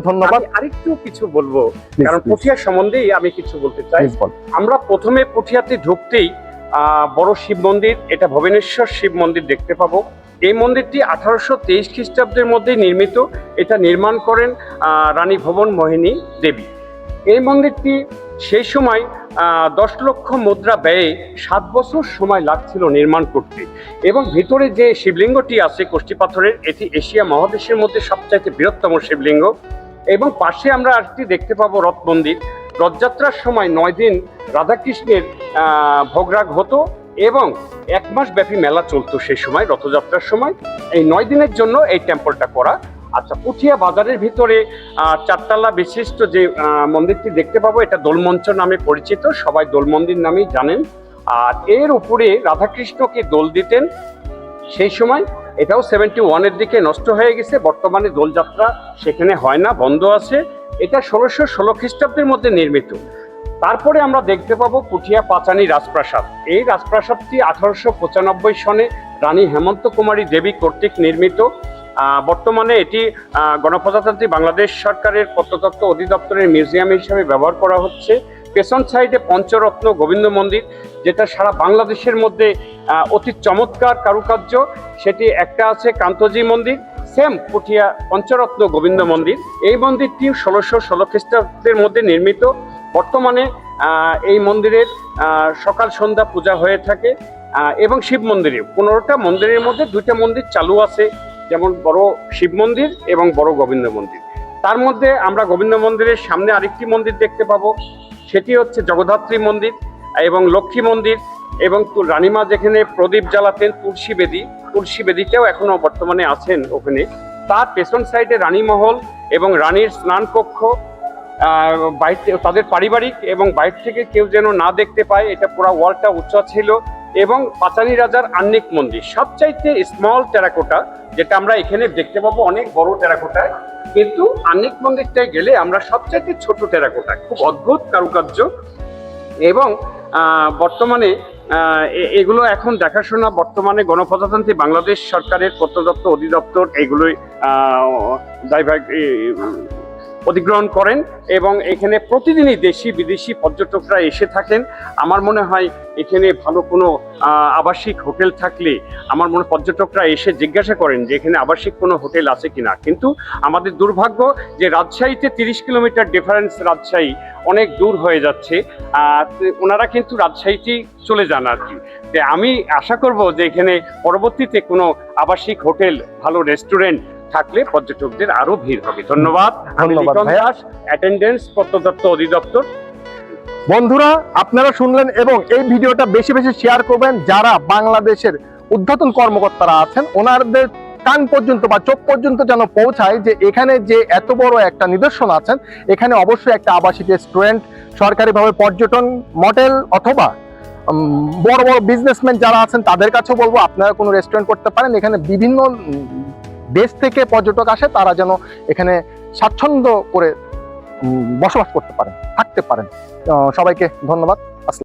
ধন্যবাদ। আরেকটু কিছু বলব কারণ পুঠিয়া সম্বন্ধেই আমি কিছু বলতে চাই। আমরা প্রথমে পুঠিয়াতে ঢুকতেই বড় শিব মন্দির এটা ভবেনেশ্বর শিব মন্দির দেখতে পাবো। এই মন্দিরটি আঠারোশো তেইশ খ্রিস্টাব্দের মধ্যে নির্মিত। এটা নির্মাণ করেন রানী ভবন মোহিনী দেবী। এই মন্দিরটি সেই সময় আহ, দশ লক্ষ মুদ্রা ব্যয়ে সাত বছর সময় লাগছিল নির্মাণ করতে। এবং ভিতরে যে শিবলিঙ্গটি আছে কোষ্ঠী পাথরের এটি এশিয়া মহাদেশের মধ্যে সবচাইতে বৃহত্তম শিবলিঙ্গ। এবং পাশে আমরা আরেকটি দেখতে পাবো রথ মন্দির। রথযাত্রার সময় নয় দিন রাধাকৃষ্ণের ভোগরাগ হতো এবং এক মাস ব্যাপী মেলা চলতো সেই সময়, রথযাত্রার সময়। এই নয় দিনের জন্য এই টেম্পলটা করা। আচ্ছা পুঠিয়া বাজারের ভিতরে চারতলা বিশিষ্ট যে মন্দিরটি দেখতে পাবো, এটা দোলমঞ্চ নামে পরিচিত, সবাই দোল মন্দির নামেই জানেন। আর এর উপরে রাধাকৃষ্ণকে দোল দিতেন। সেই সময় এটাও সেভেন্টি ওয়ানের দিকে নষ্ট হয়ে গেছে। বর্তমানে দোলযাত্রা সেখানে হয় না, বন্ধ আছে। এটা ষোলোশো ষোলো খ্রিস্টাব্দের মধ্যে নির্মিত। তারপরে আমরা দেখতে পাবো পুঠিয়া পাচানি রাজপ্রাসাদ। এই রাজপ্রাসাদটি আঠারোশো পঁচানব্বই সনে রানী হেমন্ত কুমারী দেবী কর্তৃক নির্মিত। বর্তমানে এটি গণপ্রজাতন্ত্রী বাংলাদেশ সরকারের প্রত্নতত্ত্ব অধিদপ্তরের মিউজিয়াম হিসাবে ব্যবহার করা হচ্ছে। পেছন সাইডে পঞ্চরত্ন গোবিন্দ মন্দির, যেটা সারা বাংলাদেশের মধ্যে অতি চমৎকার কারুকার্য। সেটি একটা আছে কান্তজি মন্দির সেম পুঠিয়া পঞ্চরত্ন গোবিন্দ মন্দির। এই মন্দিরটি ষোলোশো ষোলো খ্রিস্টাব্দের মধ্যে নির্মিত। বর্তমানে এই মন্দিরের সকাল সন্ধ্যা পূজা হয়ে থাকে এবং শিব মন্দিরে পনেরোটা মন্দিরের মধ্যে দুইটা মন্দির চালু আছে, যেমন বড় শিব মন্দির এবং বড় গোবিন্দ মন্দির। তার মধ্যে আমরা গোবিন্দ মন্দিরের সামনে আরেকটি মন্দির দেখতে পাবো। সেটি হচ্ছে জগদ্ধাত্রী মন্দির এবং লক্ষ্মী মন্দির এবং রানীমা যেখানে প্রদীপ জ্বালাতেন তুলসী বেদি, তুলসী বেদিটাও এখনও বর্তমানে আছেন ওখানে। তার পেছন সাইডে রানীমহল এবং রানীর স্নান কক্ষ বাইর তাদের পারিবারিক এবং বাইরে থেকে কেউ যেন না দেখতে পায়, এটা পুরো ওয়ালটা উঁচা ছিল এবং পাচানি রাজার আন্নিক মন্দির। সবচাইতে স্মল টেরাকোটা যেটা আমরা এখানে দেখতে পাবো, অনেক বড় টেরাকোটায় কিন্তু আন্নিক মন্দিরটায় গেলে আমরা সবচাইতে ছোট টেরাকোটা, খুব অদ্ভুত কারুকার্য। এবং বর্তমানে এগুলো এখন দেখাশোনা বর্তমানে গণপ্রজাতন্ত্রী বাংলাদেশ সরকারের প্রত্নতত্ত্ব অধিদপ্তর এগুলোই দায়ভাগ অধিগ্রহণ করেন এবং এখানে প্রতিদিনই দেশি, বিদেশি পর্যটকরা এসে থাকেন। আমার মনে হয় এখানে ভালো কোনো আবাসিক হোটেল থাকলে আমার মনে পর্যটকরা এসে জিজ্ঞাসা করেন যে এখানে আবাসিক কোনো হোটেল আছে কিনা। কিন্তু আমাদের দুর্ভাগ্য যে রাজশাহীতে তিরিশ কিলোমিটার ডিফারেন্স রাজশাহী অনেক দূর হয়ে যাচ্ছে। ওনারা কিন্তু রাজশাহীতেই চলে যান আর কি আমি আশা করব যে এখানে পরবর্তীতে কোনো আবাসিক হোটেল, ভালো রেস্টুরেন্ট থাকলে পর্যটকদের আরও ভিড় হবে। ধন্যবাদ। ধন্যবাদ দাস অ্যাটেন্ডেন্স প্রত্নতত্ত্ব অধিদপ্তর। বন্ধুরা আপনারা শুনলেন এবং এই ভিডিওটা বেশি বেশি শেয়ার করবেন যারা বাংলাদেশের উদ্বোধন কর্মকর্তারা আছেন ওনাদের কান পর্যন্ত বা চোখ পর্যন্ত যেন পৌঁছায় যে এখানে যে এত বড় একটা নিদর্শন আছেন এখানে অবশ্যই একটা আবাসিক রেস্টুরেন্ট সরকারিভাবে পর্যটন মডেল অথবা বড় বড় বিজনেসম্যান যারা আছেন তাদের কাছেও বলব আপনারা কোনো রেস্টুরেন্ট করতে পারেন। এখানে বিভিন্ন দেশ থেকে পর্যটক আসে, তারা যেন এখানে স্বাচ্ছন্দ্য করে বসবাস করতে পারেন, থাকতে পারেন। সবাইকে ধন্যবাদ।